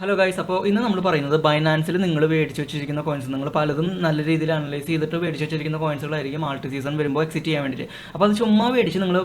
Hello guys അപ്പോൾ ഇന്ന് നമ്മൾ പറയുന്നത് ബൈനാൻസിൽ നിങ്ങൾ മേടിച്ച് വെച്ചിരിക്കുന്ന കോയിൻസ് നിങ്ങൾ പലതും നല്ല രീതിയിൽ അനലൈസ് ചെയ്തിട്ട് മേടിച്ച് വെച്ചിരിക്കുന്ന കോയിൻസുകളായിരിക്കും ആൾട്ട് സീസൺ വരുമ്പോൾ എക്സിറ്റ് ചെയ്യാൻ വേണ്ടിയിട്ട്. അപ്പോൾ അത് ചുമ്മാ മേടിച്ച് നിങ്ങൾ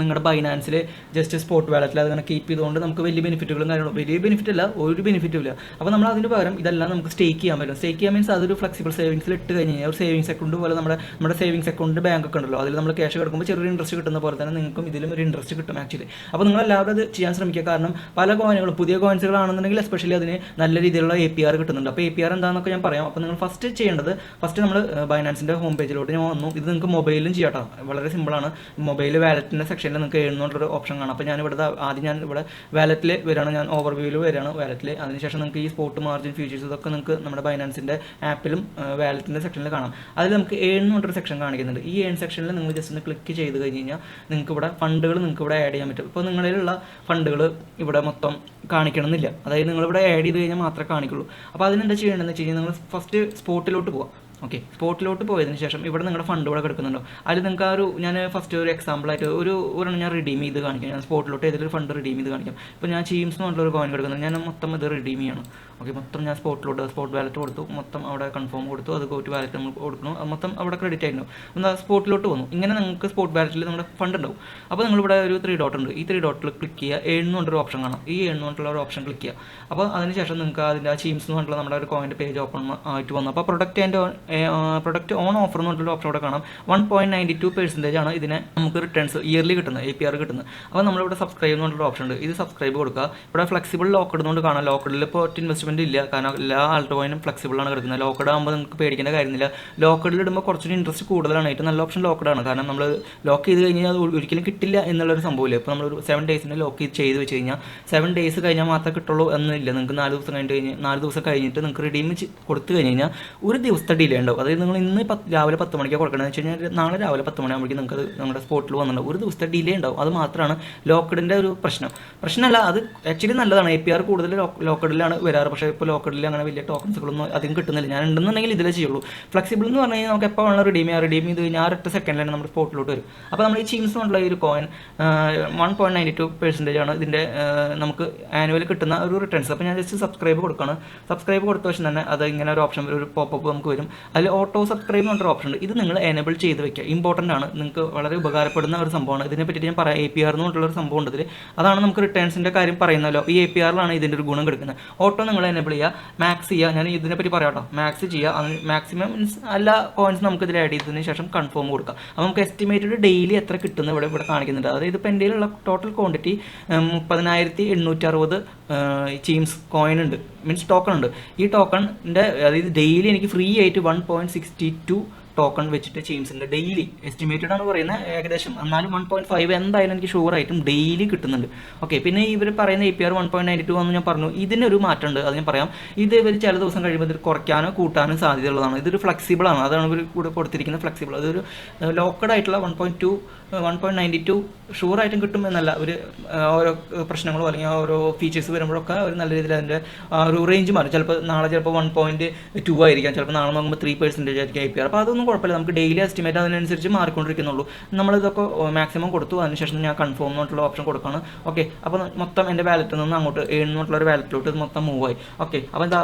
നിങ്ങളുടെ ബൈനാൻസിൽ ജസ്റ്റ് സ്പോട്ട് വാലറ്റിൽ അതിങ്ങനെ കീപ്പ് ചെയ്തുകൊണ്ട് നമുക്ക് വലിയ ബെനിഫിറ്റുകളും കാര്യങ്ങളും വലിയ ബെനിഫിറ്റ് അല്ല ഒരു ബെനിഫിറ്റും ഇല്ല. അപ്പോൾ നമ്മൾ അതിന് പകരം ഇതെല്ലാം നമുക്ക് സ്റ്റേക്ക് ചെയ്യാൻ പറ്റും. സ്റ്റേക്ക് ചെയ്യാൻ മീൻസ് അതൊരു ഫ്ലെക്സിബിൾ സേവിങ്സിൽ ഇട്ട് കഴിഞ്ഞ് കഴിഞ്ഞാൽ ഒരു സേവിങ്സ് അക്കൗണ്ട് പോലെ നമ്മുടെ നമ്മുടെ സേവിങ്സ് അക്കൗണ്ട് ബാങ്ക് ഒക്കെ ഉണ്ടല്ലോ അതിൽ നമ്മൾ ക്യാഷ് കിടക്കുമ്പോൾ ചെറിയൊരു ഇൻട്രസ്റ്റ് കിട്ടുന്ന പോലെ തന്നെ നിങ്ങൾക്കും ഇതിലും ഒരു ഇൻട്രസ്റ്റ് കിട്ടും ആക്ച്വലി അപ്പോൾ നിങ്ങൾ എല്ലാവരും അത് ചെയ്യാൻ ശ്രമിക്കുക. കാരണം പല കോയിനുകളും പുതിയ കോയിൻസുകളാണെന്നുണ്ടെങ്കിൽ എസ്പെഷ്യലി അതിന് നല്ല രീതിയിലുള്ള എ പി ആർ കിട്ടുന്നുണ്ട്. അപ്പോൾ എ പി ആർ എന്താണെന്നൊക്കെ ഞാൻ പറയാം. അപ്പോൾ നിങ്ങൾ ഫസ്റ്റ് ചെയ്യേണ്ടത് ഫസ്റ്റ് നമ്മൾ ബൈനാൻസിന്റെ ഹോം പേജിലോട്ട് ഞാൻ വന്നു. ഇത് നിങ്ങൾക്ക് മൊബൈലും ചെയ്യാം കേട്ടോ വളരെ സിമ്പിളാണ് മൊബൈൽ വാലറ്റിന്റെ സെക്ഷനിൽ നിങ്ങൾക്ക് എഴുതുന്നുള്ളൊരു ഓപ്ഷൻ കാണാം. അപ്പോൾ ഞാൻ ഇവിടെ ആദ്യം ഞാൻ ഇവിടെ വാലറ്റിൽ വരികയാണ് ഞാൻ ഓവർവ്യൂവിൽ വരികയാണ് വാലറ്റിൽ അതിനുശേഷം നിങ്ങൾക്ക് ഈ സ്പോട്ട് മാർജിൻ ഫ്യൂച്ചേഴ്സ് ഇതൊക്കെ നിങ്ങൾക്ക് നമ്മുടെ ബൈനാൻസിന്റെ ആപ്പിലും വാലറ്റിന്റെ സെക്ഷനിൽ കാണാം. അതിൽ നമുക്ക് എന്ന് സെക്ഷൻ കാണിക്കുന്നുണ്ട്. ഈ ഏൺ സെക്ഷനിൽ നിങ്ങൾ ജസ്റ്റ് ഒന്ന് ക്ലിക്ക് ചെയ്ത് കഴിഞ്ഞ് കഴിഞ്ഞാൽ നിങ്ങൾക്ക് ഇവിടെ ഫണ്ടുകൾ നിങ്ങൾക്ക് ഇവിടെ ആഡ് ചെയ്യാൻ പറ്റും. ഇപ്പോൾ നിങ്ങളിലുള്ള ഫണ്ടുകൾ ഇവിടെ മൊത്തം കാണിക്കണമെന്നില്ല. അതായത് നിങ്ങളിവിടെ ആഡ് ചെയ്ത് കഴിഞ്ഞാൽ മാത്രമേ കാണിക്കുള്ളൂ. അപ്പോൾ അതിനെന്താ ചെയ്യേണ്ടതെന്ന് വെച്ച് കഴിഞ്ഞാൽ നിങ്ങൾ ഫസ്റ്റ് സ്പോട്ടിലോട്ട് പോവാം. ഓക്കെ സ്പോട്ടിലോട്ട് പോയതിന് ശേഷം ഇവിടെ നിങ്ങളുടെ ഫണ്ട് ഇവിടെ കിടക്കുന്നുണ്ടോ? അതിൽ നിങ്ങൾക്ക് ആ ഒരു ഞാൻ ഫസ്റ്റ് ഒരു എക്സാമ്പിളായിട്ട് ഒരു ഒരെണ്ണം ഞാൻ റിഡീം ചെയ്ത് കാണിക്കാം. ഞാൻ സ്പോട്ടിലോട്ട് ഏതൊരു ഫണ്ട് റിഡീം ചെയ്ത് കാണിക്കാം. ഇപ്പോൾ ഞാൻ ചീംസ് എന്ന് ഒരു കോയിൻ കിടക്കുന്നത് ഞാൻ മൊത്തം ഇത് റിഡീം ചെയ്യണം. ഓക്കെ മൊത്തം ഞാൻ സ്പോട്ടിലോട്ട് സ്പോട്ട് വാലറ്റ് കൊടുത്തു. മൊത്തം അവിടെ കൺഫേം കൊടുത്തു. അത് ഗോറ്റ് വാലറ്റ് നമ്മൾ കൊടുക്കണം മൊത്തം അവിടെ ക്രെഡിറ്റ് ആയിരുന്നു ഒന്ന് സ്പോട്ടിലോട്ട് വന്നു. ഇങ്ങനെ നിങ്ങൾക്ക് സ്പോട്ട് വാലറ്റിൽ നമ്മുടെ ഫണ്ട് ഉണ്ടാവും. അപ്പോൾ നിങ്ങളിവിടെ ഒരു ത്രീ ഡോട്ട് ഉണ്ട്. ഈ ത്രീ ഡോട്ടിൽ ക്ലിക്ക് ചെയ്യുക. എഴുന്നൂറ് ഓപ്ഷൻ കാണാം. ഈ എഴുന്നൂറുള്ള ഒരു ഓപ്ഷൻ ക്ലിക്ക് ചെയ്യുക. അപ്പോൾ അതിനുശേഷം നിങ്ങൾക്ക് അതിന്റെ ആ ചീംസ് എന്ന് പറഞ്ഞിട്ടുള്ള നമ്മുടെ ഒരു കോയിന്റെ പേജ് ഓപ്പൺ ആയിട്ട് വന്നു. അപ്പോൾ product and product on offer എന്ന് പറഞ്ഞിട്ടുള്ള ഓപ്ഷൻ ഇവിടെ കാണാം. One point ninety two percentage ആണ് ഇതിനെ നമുക്ക് റിട്ടേൺസ് ഇയർലി കിട്ടുന്നത് എ പി ആർ കിട്ടുന്നത്. അപ്പോൾ നമ്മളിവിടെ സബ്സ്ക്രൈബ് എന്ന് പറഞ്ഞിട്ടുള്ള ഓപ്ഷൻ ഉണ്ട്. ഇത് സബ്സ്ക്രൈബ് കൊടുക്കുക. ഇവിടെ ഫ്ലെക്സിബിൾ ലോക്കഡ് എന്നുകൊണ്ട് കാണാം. ലോക്കഡിൽ ഇപ്പോൾ ഒറ്റ ഇൻവെസ്റ്റ്മെന്റ് ഇല്ല. കാരണം എല്ലാ ആൾട്ടോയിനും ഫ്ലെക്സിബിൾ ആണ് കിടക്കുന്നത്. ലോക്കഡ് ആകുമ്പോൾ നിങ്ങൾക്ക് പേടിക്കേണ്ട കാര്യമില്ല. ലോക്കഡിൽ ഇടുമ്പോൾ കുറച്ചൊരു ഇൻട്രസ്റ്റ് കൂടുതലാണ്. ഏറ്റവും നല്ല ഓപ്ഷൻ ലോക്കഡ് ആണ്. കാരണം നമ്മൾ ലോക്ക് ചെയ്ത് കഴിഞ്ഞാൽ അത് ഒരിക്കലും കിട്ടില്ല എന്നുള്ളൊരു സംഭവമില്ല. ഇപ്പോൾ നമ്മളൊരു സെവൻ ഡേയ്സിന് ലോക്ക് ചെയ്ത് വെച്ച് കഴിഞ്ഞാൽ സെവൻ ഡേയ്സ് കഴിഞ്ഞാൽ മാത്രമേ കിട്ടുള്ളൂ എന്നില്ല. നിങ്ങൾക്ക് നാല് ദിവസം കഴിഞ്ഞ് കഴിഞ്ഞ് നാല് ദിവസം കഴിഞ്ഞിട്ട് നിങ്ങൾക്ക് റിഡീം കൊടുത്തു കഴിഞ്ഞ് കഴിഞ്ഞാൽ ഒരു ദിവസത്തെ ഡിലേ ഉണ്ടാവും അതായത് നിങ്ങൾ ഇന്ന് പത്ത് രാവിലെ പത്ത് മണിക്ക് കൊടുക്കണമെന്ന് വെച്ച് കഴിഞ്ഞാൽ നാളെ രാവിലെ പത്ത് മണിയാകുമ്പോഴേക്കും നിങ്ങൾക്ക് നമ്മുടെ സ്പോട്ടിൽ വന്നിട്ടുണ്ടാവും. ഒരു ദിവസത്തെ ഡിലേ ഉണ്ടാവും. അത് മാത്രമാണ് ലോക്കഡിന്റെ ഒരു പ്രശ്നം. പ്രശ്നമല്ല അത് ആക്ച്വലി നല്ലതാണ്. എ പി ആർ കൂടുതൽ ലോക്കഡിലാണ് വരാറ്. പക്ഷേ ഇപ്പോൾ ലോക്കഡിൽ അങ്ങനെ വലിയ ടോക്കൺസുകളൊന്നും അധികം കിട്ടുന്നില്ല. ഞാൻ ഉണ്ടെന്നുണ്ടെങ്കിൽ ഇതിലേ ചെയ്യുള്ളൂ. ഫ്ലെക്സിബിൾ എന്ന് പറഞ്ഞു കഴിഞ്ഞാൽ നമുക്ക് എപ്പോൾ വേണം റിഡീം ചെയ്യാം. റിഡീം ചെയ്ത് കഴിഞ്ഞാൽ ആ ഒറ്റ സെക്കൻഡിലാണ് നമ്മുടെ സ്പോട്ടിലോട്ട് വരും. അപ്പോൾ നമ്മൾ ഈ ചീംസ് കൊണ്ടുള്ള ഈ ഒരു coin one point ninety two percentage ആണ് ഇതിന്റെ നമുക്ക് ആനുവൽ കിട്ടുന്ന ഒരു റിട്ടേൺസ് അപ്പോൾ ഞാൻ ജസ്റ്റ് സബ്സ്ക്രൈബ് കൊടുക്കുകയാണ് സബ്സ്ക്രൈബ് കൊടുത്ത വശം തന്നെ അത് ഇങ്ങനെ ഒരു ഓപ്ഷൻ ഒരു പോപ്പ് നമുക്ക് വരും. അതിൽ ഓട്ടോ സബ്സ്ക്രൈബ് എന്ന് പറഞ്ഞൊരു ഓപ്ഷൻ ഉണ്ട്. ഇത് നിങ്ങൾ എനേബിൾ ചെയ്ത് വെക്കുക. ഇമ്പോർട്ടന്റ് ആണ്. നിങ്ങൾക്ക് വളരെ ഉപകാരപ്പെടുന്ന ഒരു സംഭവമാണ്. ഇതിനെ പറ്റി ഞാൻ പറയാം. എ പി ആർ എന്ന് പറഞ്ഞിട്ടുള്ള ഒരു സംഭവം ഉണ്ട് ഇതിൽ അതാണ് നമുക്ക് റിട്ടേൺസിന്റെ കാര്യം പറയുന്നല്ലോ. ഈ എ പി ആറിലാണ് ഇതിന്റെ ഒരു ഗുണം കിടക്കുന്നത്. ഓട്ടോ നിങ്ങൾ എനേബിൾ ചെയ്യുക. മാക്സ് ചെയ്യുക. ഞാൻ ഇതിനെ പറ്റി പറയാം കേട്ടോ. മാക്സ് ചെയ്യുക. മാക്സിമം മീൻസ് എല്ലാ കോയിൻസ് നമുക്ക് ഇതിൽ ആഡ് ചെയ്തതിന് ശേഷം കൺഫേം കൊടുക്കുക. അപ്പോൾ നമുക്ക് എസ്റ്റിമേറ്റഡ് ഡെയിലി എത്ര കിട്ടുന്ന ഇവിടെ ഇവിടെ കാണിക്കുന്നുണ്ട്. അതായത് ഇപ്പോൾ എന്റെ ടോട്ടൽ ക്വാണ്ടിറ്റി മുപ്പതിനായിരത്തി എണ്ണൂറ്റി അറുപത് ചീംസ് കോയിൻ ഉണ്ട്. മീൻസ് ടോക്കൺ ഉണ്ട്. ഈ ടോക്കണിന്റെ അതായത് ഡെയിലി എനിക്ക് ഫ്രീ ആയിട്ട് one point sixty two token വെച്ചിട്ട് ചീംസിന്റെ ഡെയിലി എസ്റ്റിമേറ്റഡ് ആണ് പറയുന്നത് ഏകദേശം. എന്നാലും വൺ പോയിന്റ് ഫൈവ് എന്തായാലും എനിക്ക് ഷുവർ ആയിട്ടും ഡെയിലി കിട്ടുന്നുണ്ട്. ഓക്കെ പിന്നെ ഇവർ പറയുന്ന A P R one point ninety two എന്ന് ഞാൻ പറഞ്ഞു. ഇതിനൊരു മാറ്റമുണ്ട്. അത് ഞാൻ പറയാം. ഇത് ഇവർ ചില ദിവസം കഴിയുമ്പോൾ ഇത് കുറയ്ക്കാനോ കൂട്ടാനോ സാധ്യതയുള്ളതാണ്. ഇതൊരു ഫ്ലെക്സിബിൾ ആണ്. അതാണ് ഇവർ കൂടെ കൊടുത്തിരിക്കുന്ന ഫ്ലെക്സിബിൾ അതൊരു ലോക്കഡ് ആയിട്ടുള്ള one point two one point ninety two sure ആയിട്ടും കിട്ടും എന്നല്ല. ഒരു ഓരോ പ്രശ്നങ്ങളും അല്ലെങ്കിൽ ഓരോ ഫീച്ചേഴ്സ് വരുമ്പോഴൊക്കെ ഒരു നല്ല രീതിയിൽ അതിന്റെ ഒരു റേഞ്ച് മാറും. ചിലപ്പോൾ നാളെ ചിലപ്പോൾ വൺ പോയിന്റ് ടു ആയിരിക്കാം. ചിലപ്പോൾ നാളെ നോക്കുമ്പോൾ ത്രീ പെർസെന്റേജ് ആയിരിക്കും ഐ പി ആർ അപ്പോൾ അതൊന്നും കുഴപ്പമില്ല. നമുക്ക് ഡെയിലി എസ്റ്റിമേറ്റ് അതിനനുസരിച്ച് മാറിക്കൊണ്ടിരിക്കുന്നുള്ളൂ. നമ്മളിതൊക്കെ മാക്സിമം കൊടുത്തു. അതിനുശേഷം ഞാൻ കൺഫേം എന്നുള്ള ഓപ്ഷൻ കൊടുക്കുകയാണ് ഓക്കെ അപ്പോൾ മൊത്തം എന്റെ വാലറ്റിൽ നിന്ന് അങ്ങോട്ട് എഴുന്നൂറ്റുള്ള ഒരു വാലറ്റിലോട്ട് ഇത് മൊത്തം മൂവ് ആയി. ഓക്കെ അപ്പോൾ എന്താ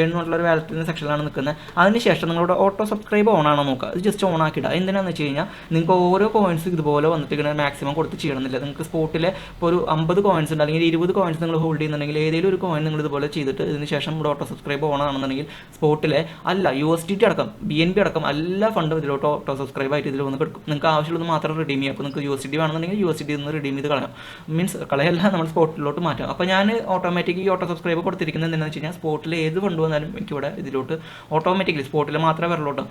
എഴുന്നൂറ്റുള്ള ഒരു വാലറ്റിൽ വാലറ്റിന്റെ സെക്ഷനിലാണ് നിൽക്കുന്നത്. അതിനുശേഷം നിങ്ങളുടെ ഓട്ടോ സബ്സ്ക്രൈബ് ഓൺ ആണോ നോക്കുക. അത് ജസ്റ്റ് ഓൺ ആക്കിയിടുക എന്തിനാണെന്ന് വെച്ച് കഴിഞ്ഞാൽ നിങ്ങൾക്ക് ഓരോ കോയിൻസ് ഇതുപോലെ വന്നിട്ട് ഇങ്ങനെ മാക്സിമം കൊടുത്ത് ചെയ്യണമെന്നില്ല. നിങ്ങൾക്ക് സ്പോട്ടിൽ ഇപ്പോൾ ഒരു അമ്പത് കോയിൻസ് ഉണ്ട്. അല്ലെങ്കിൽ ഇരുപത് കോയിൻസ് നിങ്ങൾ ഹോൾഡ് ചെയ്യുന്നുണ്ടെങ്കിൽ ഏതെങ്കിലും ഒരു കോയിൻ നിങ്ങൾ ഇതുപോലെ ചെയ്തിട്ട് ഇതിന് ശേഷം ഇവിടെ ഓട്ടോ സബ്സ്ക്രൈബ് ഓൺ ആണെന്നുണ്ടെങ്കിൽ സ്പോട്ടിലെ അല്ല യു എസ് ടി ടി അടക്കം ബി എൻ ബി അടക്കം എല്ലാ ഫണ്ട് ഇതിലോട്ട് ഓട്ടോ സബ്സ്ക്രൈബ് ആയിട്ട് ഇതിൽ വന്ന് കിടക്കും. നിങ്ങൾക്ക് ആവശ്യമുള്ളത് മാത്രം റിഡീം ചെയ്യാം അപ്പോൾ നിങ്ങൾക്ക് യു എസ് ഡി വേണമെന്നുണ്ടെങ്കിൽ യു എസ് ഡി നിന്ന് റിഡീം ചെയ്ത് കളയാം. മീൻസ് കളയല്ല നമ്മൾ സ്പോട്ടിലോട്ട് മാറ്റാം. അപ്പോൾ ഞാൻ ഓട്ടോമാറ്റിക്കലി ഓട്ടോ സബ്സ്ക്രൈബ് കൊടുത്തിരിക്കുന്നത് എന്താണെന്ന് വെച്ച് കഴിഞ്ഞാൽ സ്പോട്ടിൽ ഏത് ഫണ്ട് വന്നാലും എനിക്ക് ഇവിടെ ഇതിലോട്ട് ഓട്ടോമാറ്റിക്കലി സ്പോട്ടിൽ മാത്രമേ വരലോട്ട്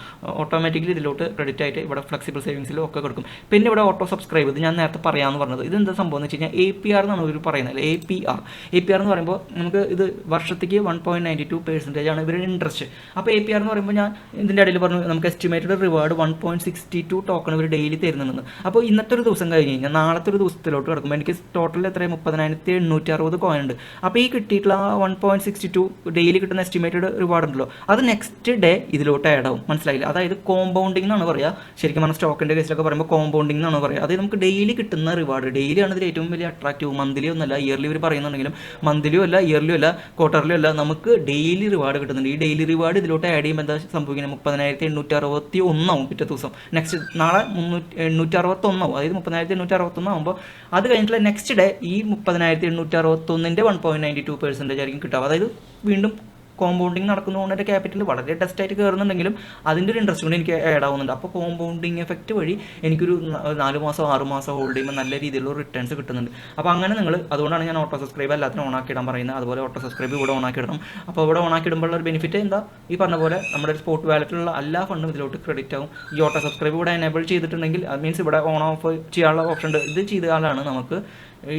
ഓട്ടോമാറ്റിക്കലി ഇതിലോട്ട് ക്രെഡിറ്റ് ആയിട്ട് ഇവിടെ ഫ്ലെക്സിബിൾ സേവിങ്സിലും ഒക്കെ കൊടുക്കും. പിന്നെ ഇവിടെ ഓട്ടോ സബ്സ്ക്രൈബ് ഇത് ഞാൻ നേരത്തെ പറയാമെന്ന് പറഞ്ഞത്. ഇത് എന്താ സംഭവം എന്ന് വെച്ച് കഴിഞ്ഞാൽ എ പി ആർ എന്നാണ് ഇവർ പറയുന്നത്. A P R A P R എന്ന് പറയുമ്പോൾ നമുക്ക് ഇത് വർഷത്തേക്ക് one point ninety two percentage ആണ് ഇവരുടെ ഇൻട്രസ്റ്റ് അപ്പോൾ എ പി ആർ എന്ന് പറയുമ്പോൾ ഞാൻ ഇതിന്റെ ഇടയിൽ പറഞ്ഞു നമുക്ക് estimated reward one point sixty two token ഇവർ ഡെയിലി തരുന്നുണ്ട് അപ്പോൾ ഇന്നത്തെ ഒരു ദിവസം കഴിഞ്ഞ് കഴിഞ്ഞാൽ നാളത്തെ ഒരു ദിവസത്തിലോട്ട് കിടക്കുമ്പോൾ എനിക്ക് ടോട്ടൽ എത്ര മുപ്പതിനായിരത്തി എണ്ണൂറ്റി അറുപത് കോയിൻ ഉണ്ട്. അപ്പോൾ ഈ കിട്ടിയിട്ടുള്ള ആ one point sixty two daily കിട്ടുന്ന എസ്റ്റിമേറ്റഡ് റിവാർഡ് ഉണ്ടല്ലോ അത് നെക്സ്റ്റ് ഡേ ഇതിലോട്ട് ആഡ് ആവും. മനസ്സിലായില്ല? അതായത് കോമ്പൗണ്ടിങ് എന്നാണ് പറയുക. ശരിക്കും പറഞ്ഞാൽ സ്റ്റോക്കിന്റെ കേസിലൊക്കെ പറയുമ്പോൾ കോമ്പൗണ്ടിങ് എന്നാണ് പറയുക. അതായത് നമുക്ക് ഡെയിലി കിട്ടുന്ന റിവാർഡ് ഡെയിലി ആണ് ഇതിൽ ഏറ്റവും വലിയ അട്രാക്റ്റീവ് മന്ത്ലി ഒന്നല്ല ഇയർലി ഇവർ പറയുന്നുണ്ടെങ്കിലും മന്ത്ലിയോ അല്ല ഇയർലിയോ അല്ല ക്വാർട്ടർലിയോ അല്ല നമുക്ക് ഡെയിലി റിവാർഡ് കിട്ടുന്നുണ്ട്. ഈ ഡെയിലി റിവാർഡ് ഇതിലോട്ട് ആഡ് ചെയ്യുമ്പോൾ എന്താ സംഭവിക്കുന്നത്? മുപ്പതിനായിരത്തി എണ്ണൂറ്റി അറുപത്തി ഒന്നാവും പിറ്റേ ദിവസം. നെക്സ്റ്റ് നാളെ മുന്നൂറ്റി എണ്ണൂറ്റി അറുപത്തൊന്നാവും അതായത് മുപ്പതിനായിരത്തി എണ്ണൂറ്റി അറുപത്തൊന്നാകുമ്പോൾ അത് കഴിഞ്ഞിട്ടുള്ള നെക്സ്റ്റ് ഡേ ഈ മുപ്പതിനായിരത്തി എണ്ണൂറ്റി അറുപത്തൊന്നിന്റെ one point ninety two percentage ആയിരിക്കും കിട്ടുക. അതായത് വീണ്ടും കോമ്പൗണ്ടിങ് നടക്കുന്നതുകൊണ്ട് എന്റെ ക്യാപിറ്റൽ വളരെ ടെസ്റ്റ് ആയിട്ട് കയറുന്നുണ്ടെങ്കിലും അതിന്റെ ഒരു ഇൻട്രസ്റ്റ് കൊണ്ട് എനിക്ക് ആഡ് ആവുന്നുണ്ട്. അപ്പോൾ കോമ്പൗണ്ടിങ് എഫക്റ്റ് വഴി എനിക്കൊരു നാല് മാസം ആറ് മാസം ഹോൾഡ് ചെയ്യുമ്പോൾ നല്ല രീതിയിലുള്ള റിട്ടേൺസ് കിട്ടുന്നുണ്ട്. അപ്പോൾ അങ്ങനെ നിങ്ങൾ അതുകൊണ്ടാണ് ഞാൻ ഓട്ടോ സബ്സ്ക്രൈബ് എല്ലാത്തിനും ഓൺ ആക്കി ഇടാൻ പറയുന്നത്. അതുപോലെ ഓട്ടോ സബ്സ്ക്രൈബ് ഇവിടെ ഓൺ ആക്കി ഇടണം അപ്പോൾ ഇവിടെ ഓൺ ആക്കി ഇടുമ്പോൾ ഒരു ബെനിഫിറ്റ് എന്താ? ഈ പറഞ്ഞ പോലെ നമ്മുടെ സ്പോട്ട് വാലറ്റിലുള്ള എല്ലാ ഫണ്ടും ഇതിലോട്ട് ക്രെഡിറ്റ് ആവും. ഈ ഓട്ടോ സബ്സ്ക്രൈബ് ഇവിടെ എനേബിൾ ചെയ്തിട്ടുണ്ടെങ്കിൽ അത് മീൻസ് ഇവിടെ ഓൺ ഓഫ് ചെയ്യാനുള്ള ഓപ്ഷൻ ഉണ്ട്. ഇത് ചെയ്താലാണ് നമുക്ക്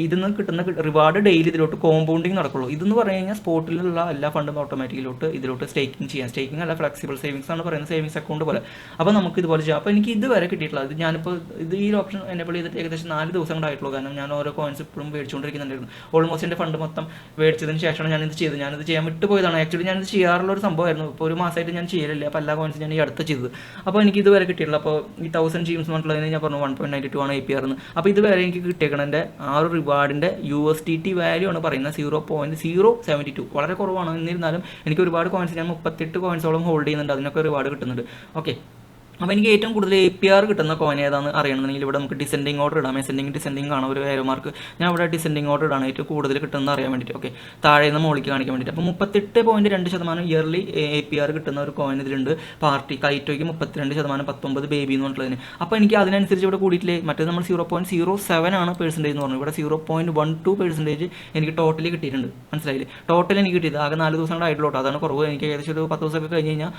ഇതിൽ നിന്ന് കിട്ടുന്ന റിവാർഡ് ഡെയിലി ഇതിലോട്ട് കോമ്പൗണ്ടിങ് നടക്കുള്ളൂ. ഇതെന്ന് പറഞ്ഞു കഴിഞ്ഞാൽ സ്പോട്ടിലുള്ള എല്ലാ ഫണ്ടും ഓട്ടോമാറ്റിക്കിലോട്ട് ഇതിലോട്ട് സ്റ്റേക്കിംഗ് ചെയ്യാം. സ്റ്റേക്കിംഗ് അല്ല ഫ്ലെക്സിബിൾ സേവിങ്സ് ആണ് പറയുന്നത്. സേവിങ്സ് അക്കൗണ്ട് പോലെ. അപ്പോൾ നമുക്ക് ഇതുപോലെ ചെയ്യാം. അപ്പോൾ എനിക്ക് ഇതുവരെ കിട്ടിയിട്ടുള്ളത് ഞാനിപ്പോൾ ഇത് ഈ ഓപ്ഷൻ എനേബിൾ ചെയ്തിട്ട് ഏകദേശം നാല് ദിവസം ഉണ്ടായിട്ടുള്ളൂ കാരണം ഞാൻ ഓരോ കോയിൻസ് ഇപ്പോഴും മേടിച്ചുകൊണ്ടിരിക്കുന്നുണ്ടായിരുന്നു. ഓൾമോസ്റ്റ് എന്റെ ഫണ്ട് മൊത്തം മേടിച്ചതിന് ശേഷമാണ് ഞാനിത് ചെയ്തത്. ഞാനിത് ചെയ്യാൻ വിട്ടുപോയതാണ്. ആക്ച്വലി ഞാനിത് ചെയ്യാറുള്ള ഒരു സംഭവമായിരുന്നു. ഇപ്പോൾ ഒരു മാസമായിട്ട് ഞാൻ ചെയ്യലില്ല. അപ്പോൾ എല്ലാ കോയിൻസും ഞാൻ ഈ അടുത്ത് ചെയ്തത്. അപ്പോൾ എനിക്ക് ഇതുവരെ കിട്ടിയിട്ടുള്ള അപ്പോൾ ഈ തൗസൻഡ് ജീംസ് പറഞ്ഞിട്ടുള്ളതിന് ഞാൻ പറഞ്ഞു വൺ പോയിന്റ് നയന്റി ടു ആണ് ഐ പി ആർ എന്ന്. അപ്പോൾ ഇതുവരെ എനിക്ക് കിട്ടിയേക്കണതിന്റെ ആ ഒരു റിവാർഡിന്റെ U S T T value ആണ് പറയുന്നത്. Zero point zero seventy two വളരെ കുറവാണ്. എന്നിരുന്നാലും എനിക്ക് ഒരുപാട് കോയിൻസ് ഞാൻ മുപ്പത്തെട്ട് കോയിൻസോളം ഹോൾഡ് ചെയ്യുന്നുണ്ട്. അതിനൊക്കെ റിവാർഡ് കിട്ടുന്നുണ്ട്. ഓക്കെ അപ്പോൾ എനിക്ക് ഏറ്റവും കൂടുതൽ എ പി ആർ കിട്ടുന്ന കോയിൻ ഏതാണെന്ന് അറിയണമെന്നുണ്ടെങ്കിൽ ഇവിടെ നമുക്ക് ഡിസെൻഡിങ് ഓർഡർ ഇടാം. എസെൻഡിങ് ഡിസെൻഡിങ് ആണ് ഒരു ഏരോ മാർക്ക് ഞാൻ ഇവിടെ ഡിസെൻഡിങ് ഓർഡർ ഇടാണ് ഏറ്റവും കൂടുതൽ കിട്ടുന്നത് അറിയാൻ വേണ്ടിയിട്ട് ഓക്കെ താഴെ നിന്ന് മുകളിലേക്ക് കാണിക്കാൻ വേണ്ടിയിട്ട് അപ്പോൾ മുപ്പത്തെട്ട് പോയിന്റ് രണ്ട് ശതമാനം ഇയർലി എ പി ആർ കിട്ടുന്ന ഒരു കോയിൻ ഇതിലുണ്ട്. പാർട്ടി കൈറ്റോയ്ക്ക് മുപ്പത്തിരണ്ട് ശതമാനം പത്തൊമ്പത് ബേബി എന്ന് പറഞ്ഞിട്ടുള്ളതിന്. അപ്പോൾ എനിക്ക് അതിനനുസരിച്ച് ഇവിടെ കൂടിയിട്ടില്ലേ? മറ്റേ നമ്മൾ സീറോ പോയിന്റ് സീറോ സെവൻ ആണ് പെർസെന്റേജ് എന്ന് പറഞ്ഞു ഇവിടെ zero point one two percentage എനിക്ക് ടോട്ടലി കിട്ടിയിട്ടുണ്ട്. മനസ്സിലായില്ലേ? ടോട്ടൽ എനിക്ക് കിട്ടിയത്. ആകെ നാല് ദിവസം ആയിട്ടുള്ളൂ കേട്ടോ. അതാണ് കുറവ്. എനിക്ക് ഏകദേശം ഒരു പത്ത് ദിവസമൊക്കെ കഴിഞ്ഞ് കഴിഞ്ഞാൽ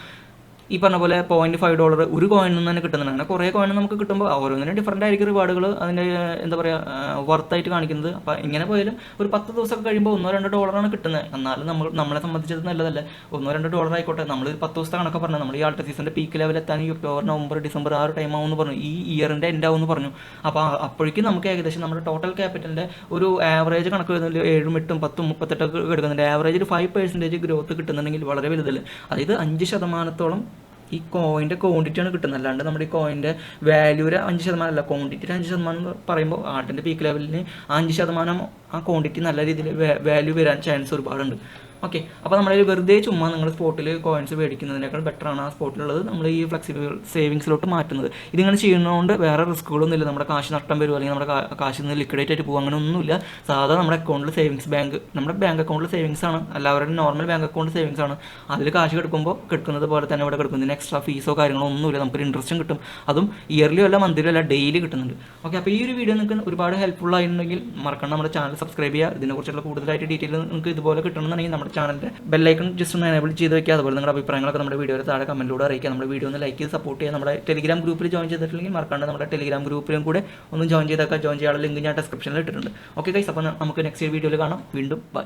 ഈ പറഞ്ഞ പോലെ പോയിന്റ് ഫൈവ് ഡോളർ ഒരു കോയിനിൽ നിന്ന് തന്നെ അങ്ങനെ കുറേ കോയിൻ നമുക്ക് കിട്ടുമ്പോൾ ഓരോന്നിനും ഡിഫറന്റ് ആയിരിക്കും റിവാർഡുകൾ അതിന്റെ എന്താ പറയുക വർത്തായിട്ട് കാണിക്കുന്നത്. അപ്പോൾ ഇങ്ങനെ പോയാലും ഒരു പത്ത് ദിവസമൊക്കെ കഴിയുമ്പോൾ ഒന്നോ രണ്ടോ ഡോളറാണ് കിട്ടുന്നത്. എന്നാലും നമ്മൾ നമ്മളെ സംബന്ധിച്ചത് നല്ലതല്ല? ഒന്നോ രണ്ടോ ഡോളർ ആയിക്കോട്ടെ. നമ്മൾ പത്ത് ദിവസത്തെ കണക്ക് പറഞ്ഞു നമ്മൾ ഈ ആൾട്ട സീസണിന്റെ പീക്ക് ലെവൽ എത്താൻ ഈ ഒക്ടോബർ നവംബർ ഡിസംബർ ആ ഒരു ടൈം ആവുമെന്ന് പറഞ്ഞു. ഈ ഇയറിന്റെ എൻഡ് ആവുമെന്ന് പറഞ്ഞു. അപ്പോൾ അപ്പോഴേക്കും നമുക്ക് ഏകദേശം നമ്മുടെ ടോട്ടൽ ക്യാപിറ്റലിന്റെ ഒരു ആവറേജ് കണക്ക് വരുന്നതിൽ ഏഴും എട്ടും പത്തും മുപ്പത്തെട്ടൊക്കെ എടുക്കുന്നുണ്ട്. ആവറേജ് ഒരു ഫൈവ് പെർസെന്റേജ് ഗ്രോത്ത് കിട്ടുന്നുണ്ടെങ്കിൽ വളരെ വലുതല്ലേ? അതായത് അഞ്ച് ശതമാനത്തോളം ഈ കോയിന്റെ ക്വാണ്ടിറ്റിയാണ് കിട്ടുന്നത്. അല്ലാണ്ട് നമ്മുടെ ഈ കോയിന്റെ വാല്യൂര് അഞ്ച് ശതമാനം അല്ല. ക്വാണ്ടിറ്റിയുടെ അഞ്ച് ശതമാനം എന്ന് പറയുമ്പോൾ ആർട്ടിന്റെ പീക്ക് ലെവലിന് അഞ്ച് ശതമാനം ആ ക്വാണ്ടിറ്റി നല്ല രീതിയിൽ വാല്യൂ വരാൻ ചാൻസ് ഒരുപാടുണ്ട്. ഓക്കെ അപ്പോൾ നമ്മൾ വെറുതെ ചുമ്മാ നിങ്ങൾ സ്പോട്ടിൽ കോയിൻസ് മേടിക്കുന്നതിനേക്കാൾ ബെറ്ററാണ് ആ സ്പോട്ടിലുള്ളത് നമ്മൾ ഈ ഫ്ലെക്സിബിൾ സേവിങ്സിലോട്ട് മാറ്റുന്നത്. ഇതിങ്ങനെ ചെയ്യുന്നതുകൊണ്ട് വേറെ റിസ്ക്കുകളൊന്നും ഇല്ല നമ്മുടെ കാശ് നഷ്ടം വരും അല്ലെങ്കിൽ നമ്മുടെ കാശിൽ നിന്ന് ലിക്വിഡേറ്റ് ആയിട്ട് പോകും അങ്ങനെ ഒന്നുമില്ല സാധാ നമ്മുടെ അക്കൗണ്ടിൽ സേവിങ്സ് ബാങ്ക് നമ്മുടെ ബാങ്ക് അക്കൗണ്ടിൽ സേവിങ്സ് ആണ്. എല്ലാവരുടെയും നോർമൽ ബാങ്ക് അക്കൗണ്ട് സേവിങ്സ് ആണ്. അതിൽ കാശ് കിടക്കുമ്പോൾ കിടക്കുന്നത് പോലെ തന്നെ ഇവിടെ കിടക്കും. ഇതിന് എക്സ്ട്രാ ഫീസോ കാര്യങ്ങളോ ഒന്നുമില്ല. നമുക്കൊരു ഇൻട്രസ്റ്റും കിട്ടും. അതും ഇയർലിയോ അല്ല മന്ത്ലിയോ അല്ല ഡെയിലി കിട്ടുന്നുണ്ട്. ഓക്കെ അപ്പോൾ ഈ ഒരു വീഡിയോ നിങ്ങൾക്ക് ഒരുപാട് ഹെൽപ്ഫുൾ ആയിട്ടുണ്ടെങ്കിൽ മറക്കണം നമ്മുടെ ചാനൽ സബ്സ്ക്രൈബ് ചെയ്യുക. ഇതിനെക്കുറിച്ചുള്ള കൂടുതലായിട്ട് ഡീറ്റെയിൽ നിങ്ങൾക്ക് ഇതുപോലെ കിട്ടണമെന്നുണ്ടെങ്കിൽ നമ്മുടെ ചാനലിന്റെ ബെല്ലൈക്കൺ ജസ്റ്റ് ഒന്ന് എനേബിൾ ചെയ്ത് വെക്കുക. അതുപോലെ നിങ്ങളുടെ അഭിപ്രായങ്ങളൊക്കെ നമ്മുടെ വീഡിയോയിൽ താഴെ കമന്റിലൂടെ അറിയിക്കുക. നമ്മുടെ വീഡിയോ ഒന്ന് ലൈക്ക് ചെയ്ത് സപ്പോർട്ട് ചെയ്യുക. നമ്മുടെ ടെലിഗ്രാം ഗ്രൂപ്പിൽ ജോയിൻ ചെയ്തിട്ടില്ലെങ്കിൽ മറക്കാണ്ട് നമ്മുടെ ടെലിഗ്രാം ഗ്രൂപ്പിലും കൂടെ ഒന്ന് ജോയിൻ ചെയ്തൊക്കെ ജോയിൻ ചെയ്യാനുള്ള ലിങ്ക് ഞാൻ ഡിസ്ക്രിപ്ഷനിൽ ഇട്ടിട്ടുണ്ട്. ഓക്കെ കൈസ് അപ്പോൾ നമുക്ക് നെക്സ്റ്റ് വീഡിയോയിൽ കാണാം. വീണ്ടും ബൈ